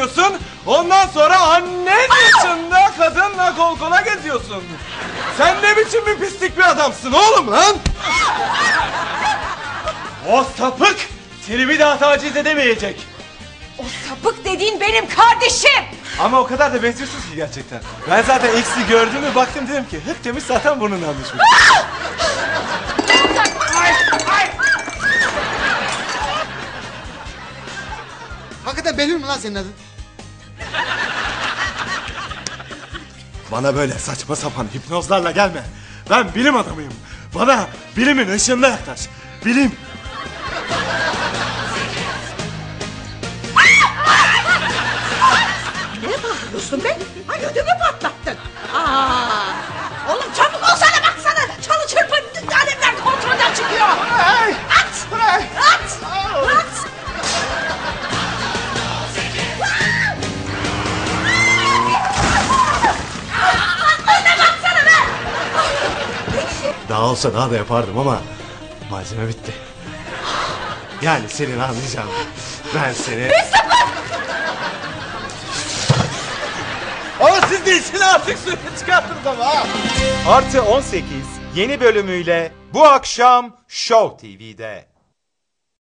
oluyorsun. Ondan sonra annen yaşında kadınla kol kola geziyorsun. Sen ne biçim bir pislik bir adamsın oğlum lan? O sapık seni bir daha taciz edemeyecek. O sapık dediğin benim kardeşim. Ama o kadar da benziyorsunuz ki gerçekten. Ben zaten eksi gördüğümü baktım dedim ki hep temiz zaten burnundan düşmüş. Hakikaten Behlül mü lan senin adın? Bana böyle saçma sapan hipnozlarla gelme. Ben bilim adamıyım. Bana bilimin ışığında yaklaş. Bilim. Ne bağırıyorsun be? Ay Daha olsa daha da yapardım ama malzeme bitti. Yani senin anlayacağın. Ben seni... Ama siz de işini artık suya çıkarttınız ama ha. Artı 18 yeni bölümüyle bu akşam Show TV'de.